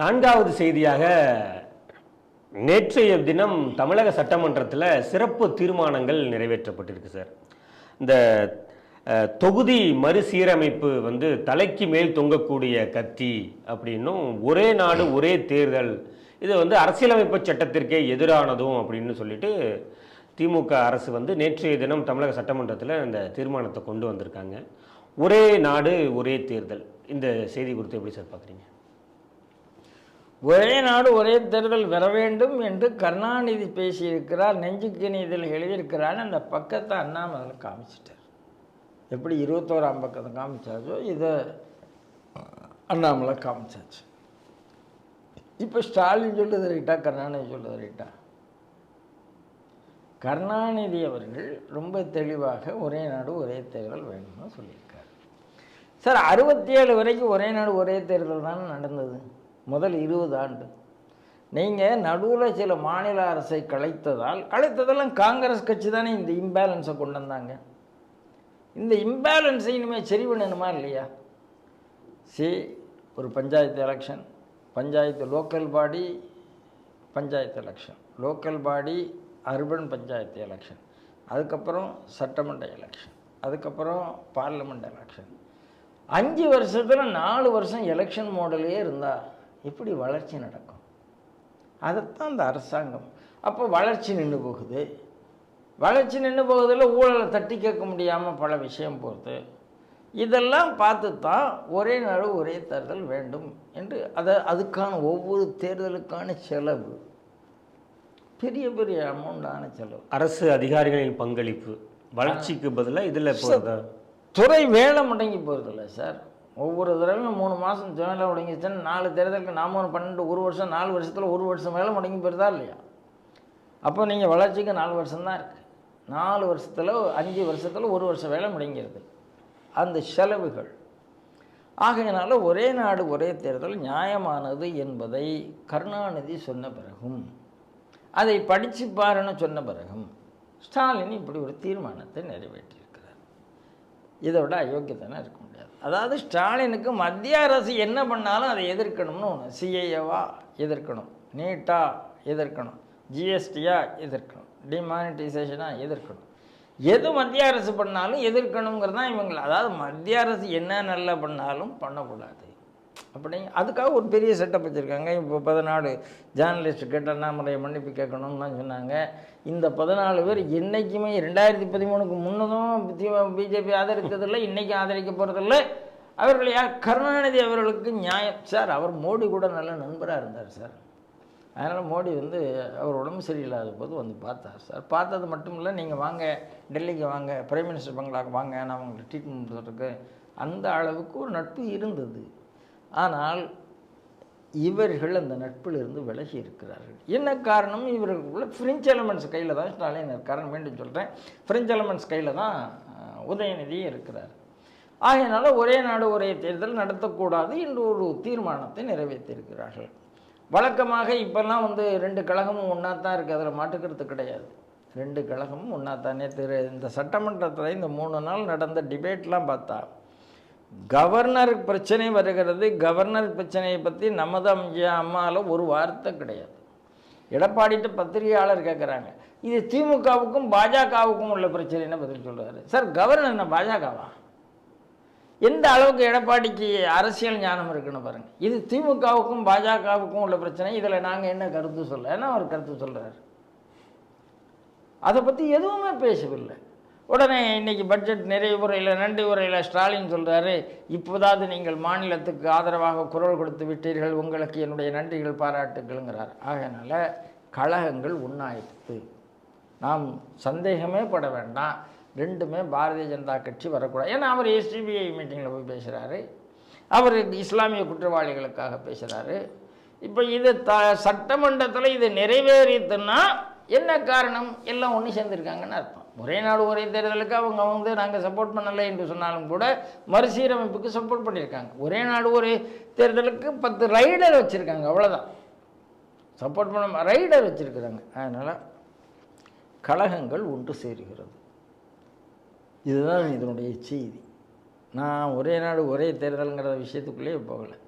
நான்காவது செய்தியாக நேற்றைய தினம் தமிழக சட்டமன்றத்தில் சிறப்பு தீர்மானங்கள் நிறைவேற்றப்பட்டிருக்கு சார். இந்த தொகுதி மறுசீரமைப்பு வந்து தலைக்கு மேல் தொங்கக்கூடிய கத்தி அப்படின்னும் ஒரே நாடு ஒரே தேர்தல் இது வந்து அரசியலமைப்பு சட்டத்திற்கே எதிரானதும் அப்படின்னு சொல்லிட்டு திமுக அரசு வந்து நேற்றைய தினம் தமிழக சட்டமன்றத்தில் இந்த தீர்மானத்தை கொண்டு வந்திருக்காங்க. ஒரே நாடு ஒரே தேர்தல். இந்த செய்தி குறித்து எப்படி சார் பார்க்குறீங்க ஒரே நாடு ஒரே தேர்தல் வர வேண்டும் என்று கருணாநிதி பேசியிருக்கிறார் நெஞ்சுக்கு இதில் எழுதியிருக்கிறான்னு அந்த பக்கத்தை அண்ணாமலை காமிச்சிட்டார். எப்படி இருபத்தோராம் பக்கத்தை காமிச்சாச்சோ இதை அண்ணாமலை காமிச்சாச்சு. இப்போ ஸ்டாலின் சொல்லுது ரைட்டா கருணாநிதி சொல்லுது ரைட்டா? கருணாநிதி அவர்கள் ரொம்ப தெளிவாக ஒரே நாடு ஒரே தேர்தல் வேணும்னு சொல்லியிருக்காரு. சார் அறுபத்தி ஏழு வரைக்கும் ஒரே நாடு ஒரே தேர்தல் தான் நடந்தது? முதல் இருபது ஆண்டு. நீங்கள் நடுவில் சில மாநில அரசை கலைத்ததால் கலைத்ததெல்லாம் காங்கிரஸ் கட்சி தானே இந்த இம்பேலன்ஸை கொண்டு வந்தாங்க. இந்த இம்பேலன்ஸை இனிமேல் சரி பண்ணணுமா இல்லையா? சி ஒரு panchayat election panchayat local body panchayat election local body urban panchayat election அதுக்கப்புறம் சட்டமன்ற எலெக்ஷன் அதுக்கப்புறம் பார்லிமெண்ட் எலெக்ஷன் அஞ்சு வருஷத்தில் நாலு வருஷம் எலெக்ஷன் மாடலே இருந்தால் எப்படி வளர்ச்சி நடக்கும். அதைத்தான் இந்த அரசாங்கம். அப்போ வளர்ச்சி நின்று போகுது. வளர்ச்சி நின்று போகுதில் ஊழலை தட்டி கேட்க முடியாமல் பல விஷயம் போகுது. இதெல்லாம் பார்த்து தான் ஒரே நாடு ஒரே தேர்தல் வேண்டும் என்று அதை அதுக்கான ஒவ்வொரு தேர்தலுக்கான செலவு. பெரிய பெரிய அமௌண்டான செலவு. அரசு அதிகாரிகளின் பங்களிப்பு. வளர்ச்சிக்கு பதிலாக இதில் துறை வேலை முடங்கி போகிறதில்ல சார். ஒவ்வொரு தடவையும் மூணு மாதம் வேலை முடங்கிச்சுன்னா நாலு தேர்தலுக்கு நாம் ஒரு பன்னெண்டு ஒரு வருஷம் நாலு வருஷத்தில் ஒரு வருஷம் வேலை முடங்கி போயிருந்தா இல்லையா? அப்போ நீங்கள் வளர்ச்சிக்கு நாலு வருஷம்தான் இருக்குது நாலு வருஷத்தில் அஞ்சு வருஷத்தில் ஒரு வருஷம் வேலை முடங்கிடுது. அந்த செலவுகள். ஆகையினால ஒரே நாடு ஒரே தேர்தல் நியாயமானது என்பதை கருணாநிதி சொன்ன பிறகும் அதை படிச்சு பாருன்னு சொன்ன பிறகும் ஸ்டாலின் இப்படி ஒரு தீர்மானத்தை நிறைவேற்றியிருக்கிறார் இதை விட அயோக்கியத்தனம் இருக்க முடியாது. அதாவது ஸ்டாலினுக்கு மத்திய அரசு என்ன பண்ணாலும் அதை எதிர்க்கணும்னு ஒன்று சிஐஏவா எதிர்க்கணும். நீட்டா எதிர்க்கணும். ஜிஎஸ்டியாக எதிர்க்கணும். டிமானிட்டைசேஷனாக எதிர்க்கணும். எது மத்திய அரசு பண்ணாலும் எதிர்க்கணுங்கிறது தான் இவங்க. அதாவது மத்திய அரசு என்ன நல்லா பண்ணாலும் பண்ணக்கூடாது. அப்படி அதுக்காக ஒரு பெரிய செட்டப் வச்சுருக்காங்க. இப்போ பதினாலு ஜேர்னலிஸ்ட் கிட்ட என்ன முறையை மன்னிப்பு கேட்கணும்னு சொன்னாங்க. இந்த பதினாலு பேர் என்றைக்குமே ரெண்டாயிரத்தி பதிமூணுக்கு முன்னதும் பிஜேபி ஆதரித்ததில்லை இன்றைக்கும் ஆதரிக்க போகிறதில்ல அவர்கள் யார்? கருணாநிதி அவர்களுக்கு நியாயம். சார் அவர் மோடி கூட நல்ல நண்பராக இருந்தார் சார். அதனால் மோடி வந்து அவர் உடம்பு சரியில்லாத போது வந்து பார்த்தார் சார். பார்த்தது மட்டும் இல்லை நீங்கள் வாங்க டெல்லிக்கு வாங்க பிரைம் மினிஸ்டர் பங்களாக்கு வாங்க நான் உங்களுக்கு ட்ரீட்மெண்ட் சொல்கிறதுக்கு அந்த அளவுக்கு ஒரு நட்பு இருந்தது. ஆனால் இவர்கள் அந்த நட்பிலிருந்து விலகி இருக்கிறார்கள் என்ன காரணம்? இவர்களுக்குள்ள ஃப்ரெஞ்ச் எலமெண்ட்ஸ் கையில் தான் ஸ்டாலின் இருக்காருன்னு மீண்டும் சொல்கிறேன் ஃப்ரெஞ்ச் எலமெண்ட்ஸ் கையில் தான் உதயநிதி இருக்கிறார். ஆகையினால ஒரே நாடு ஒரே தேர்தல் நடத்தக்கூடாது என்று ஒரு தீர்மானத்தை நிறைவேற்றியிருக்கிறார்கள். வழக்கமாக இப்போல்லாம் வந்து ரெண்டு கழகமும் ஒன்றா தான் இருக்குது அதில் மாட்டுக்கிறது கிடையாது. ரெண்டு கழகமும் ஒன்றா தானே நேற்று இந்த சட்டமன்றத்தில் இந்த மூணு நாள் நடந்த டிபேட்லாம் பார்த்தா கவர்னர் பிரச்சனை வருகிறது. கவர்னர் பிரச்சனையை பற்றி நமது அம்மாவில் ஒரு வார்த்தை கிடையாது. எடப்பாடிட்டு பத்திரிகையாளர் கேட்குறாங்க இது திமுகவுக்கும் பாஜகவுக்கும் உள்ள பிரச்சனைன்னு பதில் சொல்கிறாரு சார் கவர்னர் என்ன பாஜகவா? எந்த அளவுக்கு எடப்பாடிக்கு அரசியல் ஞானம் இருக்குன்னு பாருங்கள் இது திமுகவுக்கும் பாஜகவுக்கும் உள்ள பிரச்சனை. இதில் நாங்கள் என்ன கருத்து சொல்ல என்ன அவர் கருத்து சொல்கிறார் அதை பற்றி எதுவுமே பேசவில்லை. உடனே இன்னைக்கு பட்ஜெட் நிறைவு உரையில் நன்றி உரையில் ஸ்டாலின் சொல்கிறாரு இப்போதாவது நீங்கள் மாநிலத்துக்கு ஆதரவாக குரல் கொடுத்து விட்டீர்கள் உங்களுக்கு என்னுடைய நன்றிகள் பாராட்டுகள்ங்கிறார். ஆகையினால கழகங்கள் உண்ணாயிற்று நாம் சந்தேகமே பட வேண்டாம். ரெண்டுமே பாரதிய ஜனதா கட்சி வரக்கூடாது. ஏன்னா அவர் எஸ்டிபிஐ மீட்டிங்கில் போய் பேசுகிறாரு அவர் இஸ்லாமிய குற்றவாளிகளுக்காக பேசுகிறாரு இப்போ இது த சட்டமன்றத்தில் இது நிறைவேறித்துன்னா என்ன காரணம்? எல்லாம் ஒன்று சேர்ந்துருக்காங்கன்னு அர்த்தம். ஒரே நாடு ஒரே தேர்தலுக்கு அவங்க வந்து நாங்கள் சப்போர்ட் பண்ணலை என்று சொன்னாலும் கூட மறுசீரமைப்புக்கு சப்போர்ட் பண்ணியிருக்காங்க. ஒரே நாடு ஒரே தேர்தலுக்கு பத்து ரைடர் வச்சுருக்காங்க அவ்வளோதான் சப்போர்ட் பண்ண ரைடர் வச்சுருக்குறாங்க. அதனால் கழகங்கள் ஒன்று சேருகிறது. இதுதான் இதனுடைய செய்தி. நான் ஒரே நாடு ஒரே தேர்தலுங்கிற விஷயத்துக்குள்ளேயே போகலை.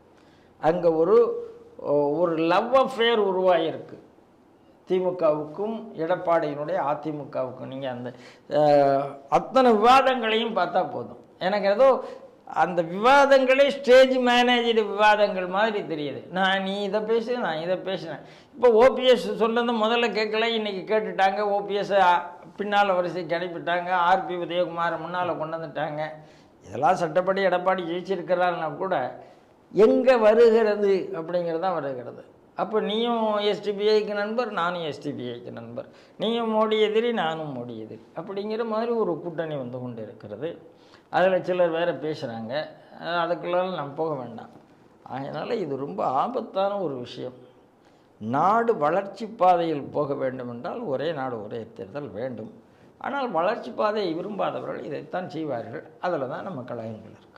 அங்கே ஒரு ஒரு லவ் அஃபேர் உருவாகியிருக்கு. திமுகவுக்கும் எடப்பாடியினுடைய அதிமுகவுக்கும். நீங்கள் அந்த அத்தனை விவாதங்களையும் பார்த்தா போதும். எனக்கு ஏதோ அந்த விவாதங்களே ஸ்டேஜ் மேனேஜ்டு விவாதங்கள் மாதிரி தெரியுது. நான் நீ இதை பேசு நான் இதை பேசினேன் இப்போ ஓபிஎஸ் சொன்னது முதல்ல கேட்கல இன்றைக்கி கேட்டுட்டாங்க. ஓபிஎஸ் பின்னால் வரிசைக்கு அனுப்பிட்டாங்க. ஆர்பி உதயகுமார் முன்னால் கொண்டு வந்துட்டாங்க. இதெல்லாம் சட்டப்படி எடப்பாடி ஜெயிச்சிருக்கிறாருன்னா கூட எங்கே வருகிறது அப்படிங்கிறது தான் வருகிறது. அப்போ நீயும் எஸ்டிபிஐக்கு நண்பர் நானும் எஸ்டிபிஐக்கு நண்பர். நீயும் மோடி எதிரி நானும் மோடி எதிரி. அப்படிங்கிற மாதிரி ஒரு கூட்டணி வந்து கொண்டு இருக்கிறது அதில் சிலர் வேறு பேசுகிறாங்க அதுக்குள்ளால நம்ம போக வேண்டாம். அதனால் இது ரொம்ப ஆபத்தான ஒரு விஷயம். நாடு வளர்ச்சி பாதையில் போக வேண்டும் என்றால் ஒரே நாடு ஒரே தேர்தல் வேண்டும். ஆனால் வளர்ச்சி பாதையை விரும்பாதவர்கள் இதைத்தான் செய்வார்கள். அதில் தான் நம்ம கழகங்கள் இருக்குது